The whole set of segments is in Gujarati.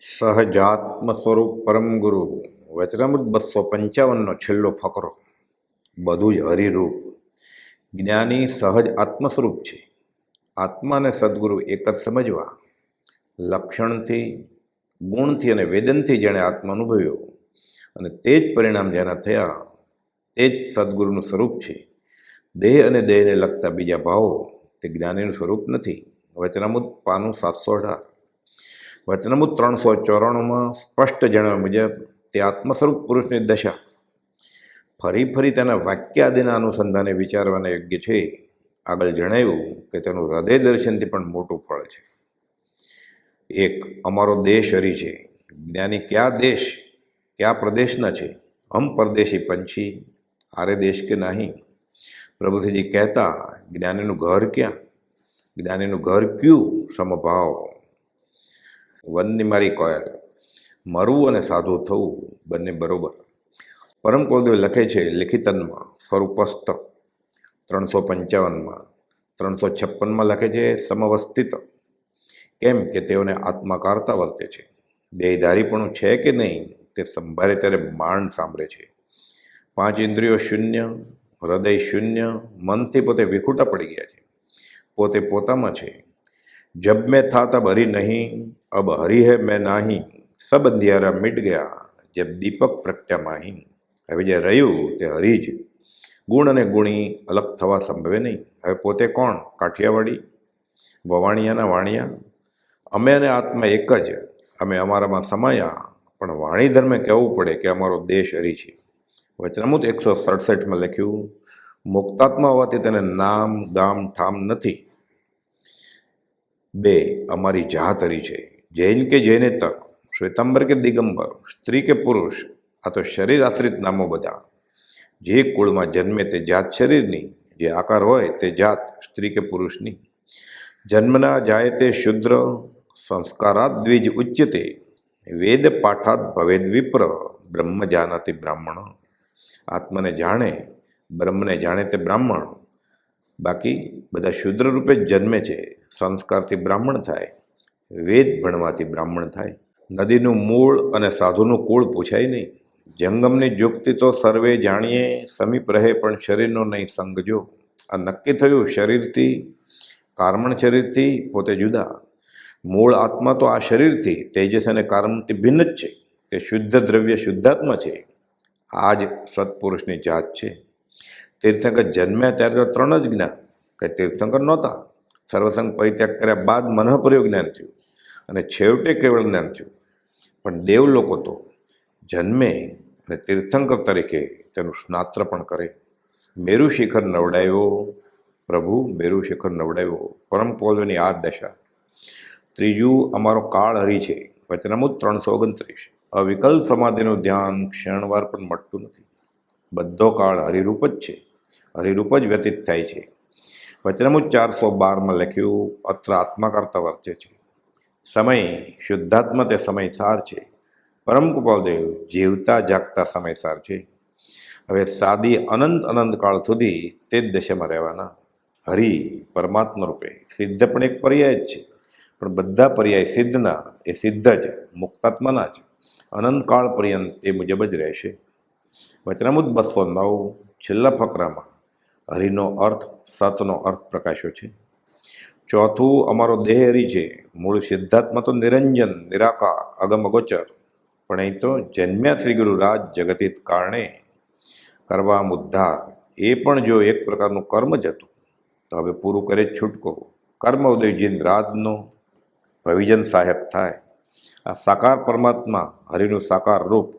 સહજાત્મ સ્વરૂપ પરમ ગુરુ. વચનામૃત બસો પંચાવનનો છેલ્લો ફકરો. બધું જ હરિરૂપ. જ્ઞાની સહજ આત્મ સ્વરૂપ છે. આત્મા અને સદગુરુ એક જ સમજવા. લક્ષણથી, ગુણથી અને વેદનથી જેણે આત્મા અનુભવ્યો અને તે જ પરિણામ જેના થયા, તે જ સદગુરુનું સ્વરૂપ છે. દેહ અને દેહને લગતા બીજા ભાવો, તે જ્ઞાનીનું સ્વરૂપ નથી. વચનામૃત પાનું સાતસો અઢાર. વચનામૃત ત્રણસો ચોરાણુંમાં સ્પષ્ટ જણાવ્યા મુજબ તે આત્મસ્વરૂપ પુરુષની દશા. ફરી ફરી તેના વાક્ય આદિના અનુસંધાને વિચારવાના યોગ્ય છે. આગળ જણાવ્યું કે તેનું હૃદય દર્શનથી પણ મોટું ફળ છે. એક, અમારો દેશ હરી છે. જ્ઞાની કયા દેશ, કયા પ્રદેશના છે? હમ પરદેશી પંછી, આરે દેશ કે નહીં? પ્રભુજીજી કહેતા, જ્ઞાનીનું ઘર ક્યાં? જ્ઞાનીનું ઘર ક્યું? સમભાવ. વનની મારી કોયલ. મરવું અને સાધુ થવું બંને બરોબર. પરમ કોલદેવ લખે છે લિખિતનમાં, સ્વરૂપસ્થ, ત્રણસો પંચાવનમાં, ત્રણસો છપ્પનમાં લખે છે સમવસ્થિત. કેમ કે તેઓને આત્માકારતા વર્તે છે. દેહધારીપણું છે કે નહીં તે સંભાળે ત્યારે માંડ સાંભળે છે. પાંચ ઇન્દ્રિયો શૂન્ય, હૃદય શૂન્ય, મનથી પોતે વિખૂટા પડી ગયા છે. પોતે પોતામાં છે. જબ મેં થા તબ હરી નહીં અબ હરી હે મેં નાહી સબ અંધિયારા મિટ ગયા જેમ દીપક પ્રગટ્યા માહી હવે જે રહ્યું તે હરી જ ગુણ અને ગુણી અલગ થવા સંભવે નહીં હવે પોતે કોણ કાઠિયાવાડી વવાણિયાના વાણિયા અમે અને આત્મા એક જ અમે અમારામાં સમાયા પણ વાણી ધર્મે કહેવું પડે કે અમારો દેશ હરી છે વચનામૂત એકસો સડસઠમાં લખ્યું મુક્તાત્મા હોવાથી તેને નામ ગામ ઠામ નથી બે અમારી જાત હરી છે જૈન કે જૈનેતર શ્વેતાંબર કે દિગંબર સ્ત્રી કે પુરુષ આ તો શરીર આશ્રિત નામો બધા જે કુળમાં જન્મે તે જાત શરીરની જે આકાર હોય તે જાત સ્ત્રી કે પુરુષની જન્મના જાય તે શુદ્ર સંસ્કારાત દ્વિજ ઉચ્યતે વેદ પાઠાત ભવેદ વિપ્ર બ્રહ્મ જાનાતિ બ્રાહ્મણ આત્માને જાણે બ્રહ્મને જાણે તે બ્રાહ્મણ બાકી બધા શુદ્ર રૂપે જ જન્મે છે સંસ્કારથી બ્રાહ્મણ થાય વેદ ભણવાથી બ્રાહ્મણ થાય. નદીનું મૂળ અને સાધુનું કુળ પૂછાય નહીં. જંગમની જુક્તિ તો સર્વે જાણીએ, સમીપ રહે પણ શરીરનો નહીં સંગજો આ નક્કી થયું શરીરથી, કારમણ શરીરથી, પોતે જુદા. મૂળ આત્મા તો આ શરીરથી, તેજસ અને કારણથી ભિન્ન જ છે. તે શુદ્ધ દ્રવ્ય શુદ્ધાત્મા છે. આ જ સત્પુરુષની જાત છે. તીર્થંકર જન્મ્યા ત્યારે તો ત્રણ જ જ્ઞાન, કે તીર્થંકર નહોતા. સર્વસંગ પરિત્યાગ કર્યા બાદ મનઃપ્રયોગ જ્ઞાન થયું. અને છેવટે કેવળ જ્ઞાન થયું. પણ દેવ લોકો તો જન્મે અને તીર્થંકર તરીકે તેનું સ્નાત્ર પણ કરે. મેરુ શિખર નવડાવ્યો. પ્રભુ, મેરુ શિખર નવડાવ્યો. પરમ પોલવેની આ દશા. ત્રીજું, અમારો કાળ હરી છે. વચનામુદ ત્રણસો ઓગણત્રીસ. અવિકલ્પ સમાધિનું ધ્યાન ક્ષણવાર પણ મળતું નથી. બધો કાળ હરિરૂપ જ છે. હરિરૂપ જ વ્યતીત થાય છે. વચનામુદ ચારસો બારમાં લખ્યું, અત્ર આત્મા કરતા વર્તે છે. સમય શુદ્ધાત્મા તે સમયસાર છે. પરમ કૃપાદેવ જીવતા જાગતા સમયસાર છે. હવે સાદી અનંત અનંત કાળ સુધી તે જ દશામાં રહેવાના. હરિ પરમાત્મા રૂપે સિદ્ધ પણ એક પર્યાય જ છે. પણ બધા પર્યાય સિદ્ધના એ સિદ્ધ જ, મુક્તાત્માના જ. અનંતકાળ પર્યંત એ મુજબ જ રહેશે. વચનામુદ બસો નવ છેલ્લા ફકરામાં હરિનો અર્થ સતનો અર્થ પ્રકાશ્યો છે. ચોથું, અમારો દેહ હરી છે. મૂળ સિદ્ધાત્મા તો નિરંજન, નિરાકાર, અગમ અગોચર પણ અહીં તો જન્મ્યા શ્રી ગુરુ રાજ જગતિત કારણે કરવા ઉદ્ધાર. એ પણ જો એક પ્રકારનું કર્મ જ હતું, તો હવે પૂરું કરે જ છૂટકો. કર્મ ઉદયજીન રાજનો ભવિજન સાહેબ થાય. આ સાકાર પરમાત્મા હરિનું સાકાર રૂપ.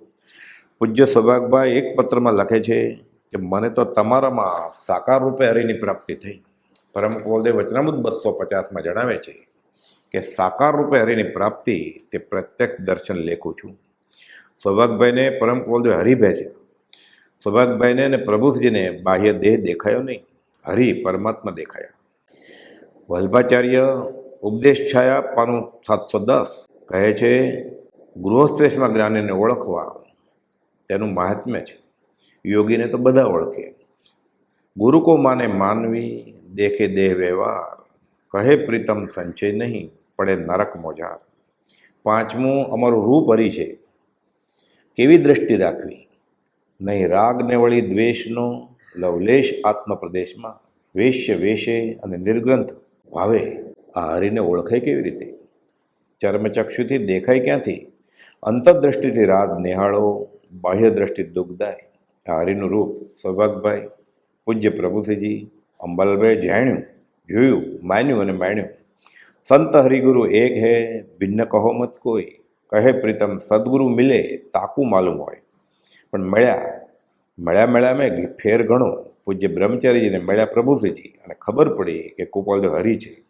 પૂજ્ય સૌભાગભાઈ એક પત્રમાં લખે છે કે મને તો તમારામાં સાકાર રૂપે હરિની પ્રાપ્તિ થઈ. પરમ કોલદેવ વચનામૃત બસો પચાસમાં જણાવે છે કે સાકાર રૂપે હરિની પ્રાપ્તિ તે પ્રત્યક્ષ દર્શન લેખું છું. સૌભાગભાઈને પરમ કોલદેવ હરિ ભેજ્યા સૌભાગભાઈને અને પ્રભુજીને બાહ્ય દેહ દેખાયો નહીં. હરિ પરમાત્મા દેખાયા. વલ્ભાચાર્ય ઉપદેશ છાયા પાનું સાતસો દસ કહે છે ગૃહસ્થેશમાં જ્ઞાનીને ઓળખવા તેનું મહાત્મ્ય છે. યોગીને તો બધા ઓળખે. ગુરુ કો માને માનવી, દેખે દેહ વ્યવહાર. કહે પ્રીતમ સંચય નહીં, પડે નરક મોજાર. પાંચમું, અમારું રૂપ હરી છે. કેવી દ્રષ્ટિ રાખવી? નહીં રાગને વળી દ્વેષનો લવલેશ આત્મપ્રદેશમાં. વેશ્ય વેશે અને નિર્ગ્રંથ ભાવે. આ હરિને ઓળખે કેવી રીતે? ચર્મચક્ષુથી દેખાય ક્યાંથી? અંતરદ્રષ્ટિથી રાત નિહાળો બાહ્ય દ્રષ્ટિ દુઃખદાય. આ હરિનું રૂપ સૌભાગભાઈ, પૂજ્ય પ્રભુસિંહજી અંબાલાલભાઈ જાણ્યું, જોયું, માન્યું અને માણ્યું. સંત હરિગુરુ એક હે, ભિન્ન કહો મત કોઈ. કહે પ્રીતમ, સદગુરુ મિલે, તાકું માલુમ હોય. પણ મળ્યા મળ્યા મળ્યા મેં ફેર ઘણો પૂજ્ય બ્રહ્મચારીજીને મળ્યા પ્રભુસિંહજી અને ખબર પડી કે કુપાલદેવ હરિ છે.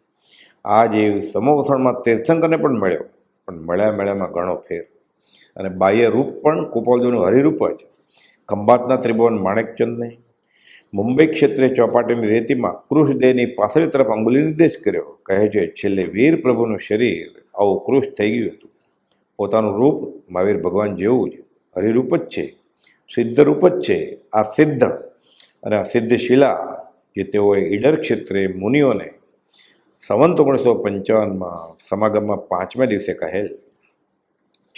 આ જે સમોવસણમાં તીર્થંકરને પણ મળ્યો. પણ મળ્યા મળ્યામાં ઘણો ફેર. અને બાહ્ય રૂપ પણ કુપાલદેવનું હરિરૂપ જ. ખંભાતના ત્રિભુવન માણેકચંદને મુંબઈ ક્ષેત્રે ચોપાટીની રેતીમાં કૃષદેહની પાછળ તરફ અંગુલી નિર્દેશ કર્યો. કહે છે, છેલ્લે વીર પ્રભુનું શરીર આવું કૃષ થઈ ગયું હતું. પોતાનું રૂપ મહાવીર ભગવાન જેવું જ. હરિરૂપ જ છે સિદ્ધ રૂપ જ છે. આ સિદ્ધ અને આ સિદ્ધ શિલા જે તેઓએ ઈડર ક્ષેત્રે મુનિઓને સંવંત ઓગણીસો પંચાવનમાં સમાગમમાં પાંચમા દિવસે કહેલ.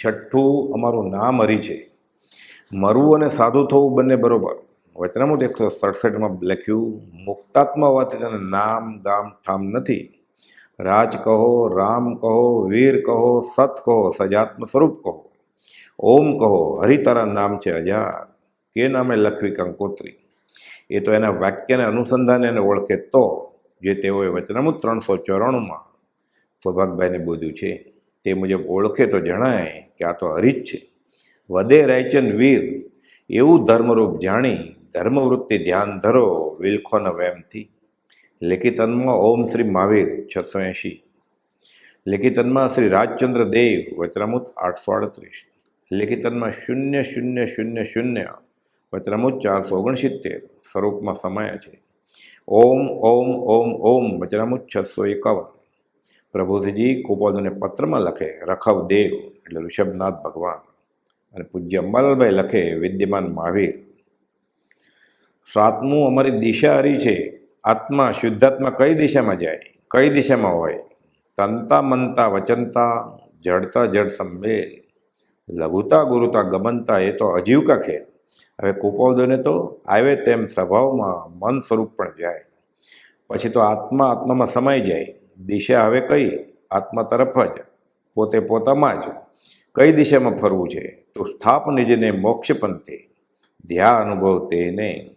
છઠ્ઠું અમારું નામ હરિ છે. મરવું અને સાધુ થવું બંને બરોબર. વચનામૃત એકસો સડસઠમાં લખ્યું, મુક્તાત્મા હોવાથી તેને નામ ગામ ઠામ નથી. રાજ કહો, રામ કહો, વીર કહો, સત કહો, સજાત્મ સ્વરૂપ કહો. ઓમ કહો, હરિ તારા નામ છે હજાર કે નામે લખવી કંકોત્રી? એ તો એના વાક્યને અનુસંધાને એને ઓળખે તો, જે તેઓએ વચનામૃત ત્રણસો ચોરાણુંમાં સૌભાગભાઈને બોધ્યું છે. તે મુજબ ઓળખે તો જણાય કે આ તો હરિ જ છે. વદે રાયચન વીર. એવું ધર્મરૂપ જાણી ધર્મવૃત્તિ ધ્યાન ધરો વિલખોન વેમથી. લેખિતનમાં ઓમ શ્રી મહાવીર છસો એંશી. લેખિતનમાં શ્રી રાજચંદ્ર દેવ વચરામુત આઠસો આડત્રીસ. લેખિતનમાં શૂન્ય શૂન્ય શૂન્ય શૂન્ય વચરામુત ચારસો ઓગણસિત્તેર. સ્વરૂપમાં સમાયા છે. ઓમ ઓમ ઓમ ઓમ વચરામુત છસો એકાવન. પ્રભુજીજી કુપોદને પત્રમાં લખે રખવ દેવ એટલે ઋષભનાથ ભગવાન. અને પૂજ્ય અંબાલાલભાઈ લખે, વિદ્યમાન મહાવીર, સાતમું અમારી દિશા હરી છે. આત્મા શુદ્ધાત્મા કઈ દિશામાં જાય? કઈ દિશામાં હોય? તનતા મનતા વચનતા જડતા જડ સંમેલ લઘુતા ગુરુતા ગમનતા એ તો અજીવકા ખેલ. હવે કુપૌદોને તો આવે તેમ સ્વભાવમાં મન સ્વરૂપ પણ જાય. પછી તો આત્મા આત્મામાં સમાઈ જાય. દિશા હવે કઈ? આત્મા તરફ જ. પોતે પોતામાં જ. કઈ દિશામાં ફરવું છે? તો સ્થાપ નિજને મોક્ષ પંથે, ધ્યા અનુભવ તેને.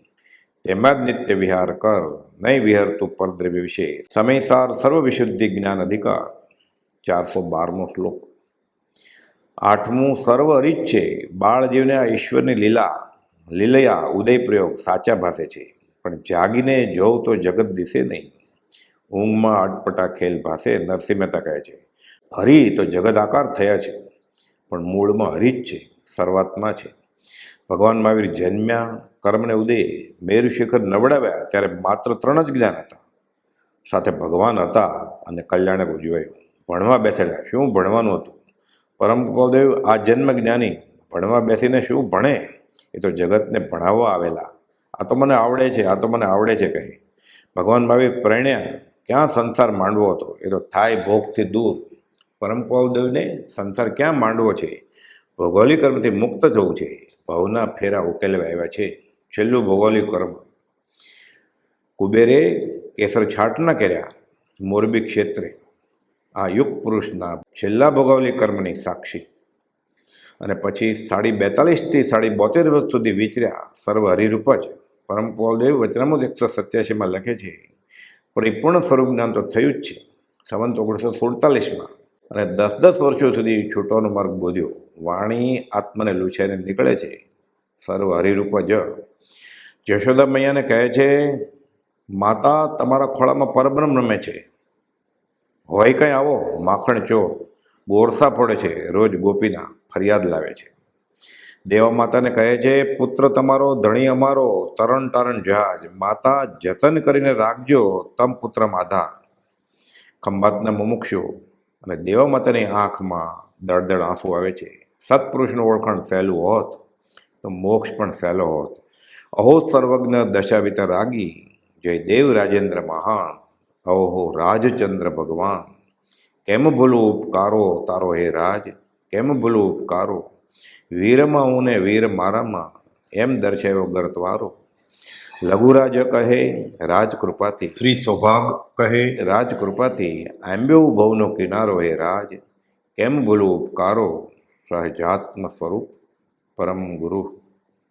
તેમાં જ નિત્ય વિહાર કર નહીં વિહરતું પરદ્રવ્ય વિશે. સમયસાર સર્વ વિશુદ્ધિ જ્ઞાન અધિકાર. ચારસો બારમો શ્લોક. આઠમું, સર્વ અરિત છે બાળજીવને આ ઈશ્વરની લીલા, લીલયા ઉદય પ્રયોગ સાચા ભાષે છે. પણ જાગીને જોઉં તો જગત દિશે નહીં. ઊંઘમાં અટપટા ખેલ ભાસે નરસિંહ મહેતા કહે છે. હરિ તો જગત આકાર થયા છે. પણ મૂળમાં હરિ જ છે શરૂઆતમાં છે. ભગવાન મહાવીર જન્મ્યા કર્મને ઉદય મેરુ શિખર નવડાવ્યા, ત્યારે માત્ર ત્રણ જ જ્ઞાન હતા. સાથે ભગવાન હતા અને કલ્યાણક ઉજવાયું. ભણવા બેસેલા, શું ભણવાનું હતું? પરમ ગોદેવ, આ જન્મ જ્ઞાની, ભણવા બેસીને શું ભણે? એ તો જગતને ભણાવવા આવેલા. આ તો મને આવડે છે, આ તો મને આવડે છે કહી ભગવાન મહાવીર પ્રણ્યા, ક્યાં સંસાર માંડવો હતો? એ તો થાય ભોગથી દૂર. પરમ દેવને સંસાર ક્યાં માંડવો છે? ભૌગોલિક કર્મથી મુક્ત થવું છે. ભાવના ફેરા ઉકેલવા આવ્યા છે. છેલ્લું ભૌગોલિક કર્મ. કુબેરે કેસર છાટના કર્યા. મોરબી ક્ષેત્રે. આ યુગ પુરુષના છેલ્લા ભૌગોલિક કર્મની સાક્ષી. અને પછી સાડી બેતાલીસથી સાડી બોતેર વર્ષ સુધી વિચર્યા સર્વ હરિરૂપ જ. પરમ પોલદેવ વચનામુદ એકસો સત્યાસીમાં લખે છે. પરિપૂર્ણ સ્વરૂપ જ્ઞાન તો થયું જ છે. સંવંત ઓગણીસો સુડતાલીસમાં. અને દસ દસ વર્ષો સુધી છૂટવાનો માર્ગ બોધ્યો. વાણી આત્મને લૂછાઈને નીકળે છે. સર્વ હરિરૂપ જ. જશોદા મૈયાને કહે છે, માતા, તમારા ખોળામાં પરબ્રહ્મ રમે છે. હોય કંઈ આવો, માખણ ચોર બોરસા પડે છે, રોજ ગોપીના ફરિયાદ લાવે છે. દેવા માતાને કહે છે, પુત્ર તમારો, ધણી અમારો, તરણ તારણ જહાજ. માતા, જતન કરીને રાખજો, તમ પુત્ર આધાર. ખંભાતના મુમુક્ષુ અને દેવા માતાની આંખમાં દળદળ આંસુ આવે છે. સત્પુરુષનું ઓળખાણ સહેલું હોત તો મોક્ષ પણ સહેલો હોત. અહો સર્વજ્ઞ દશાવિત રાગી, જય દેવ રાજેન્દ્ર મહાન, અહો રાજચંદ્ર ભગવાન. કેમ ભૂલું ઉપકારો તારો હે રાજ? કેમ ભૂલું ઉપકારો? વીરમાં હું ને વીર મારામાં, એમ દર્શાવ્યો ગરતવારો લઘુરાજ કહે રાજકૃપાથી. શ્રી સૌભાગ કહે રાજકૃપાથી આંબ્યો ભવનો કિનારો હે રાજ. કેમ ભૂલું ઉપકારો? સહજાત્મ સ્વરૂપ પરમ ગુરુ